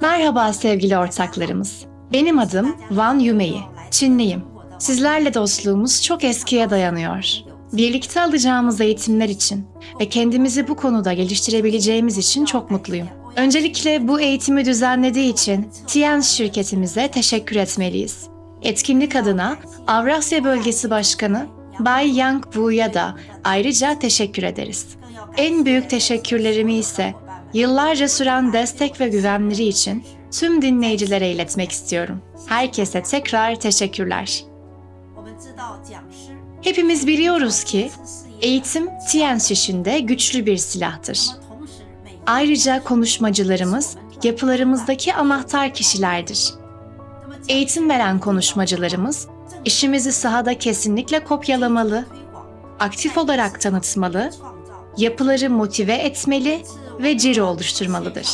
Merhaba sevgili ortaklarımız. Benim adım Van Yumei. Çinliyim. Sizlerle dostluğumuz çok eskiye dayanıyor. Birlikte alacağımız eğitimler için ve kendimizi bu konuda geliştirebileceğimiz için çok mutluyum. Öncelikle bu eğitimi düzenlediği için Tian şirketimize teşekkür etmeliyiz. Etkinlik adına Avrasya Bölgesi Başkanı Bay Yang Wu'ya da ayrıca teşekkür ederiz. En büyük teşekkürlerimi ise Yıllarca süren destek ve güvenleri için tüm dinleyicilere iletmek istiyorum. Herkese tekrar teşekkürler. Hepimiz biliyoruz ki eğitim Tien Şiş'inde güçlü bir silahtır. Ayrıca konuşmacılarımız yapılarımızdaki anahtar kişilerdir. Eğitim veren konuşmacılarımız işimizi sahada kesinlikle kopyalamalı, aktif olarak tanıtmalı, yapıları motive etmeli ve ciro oluşturmalıdır.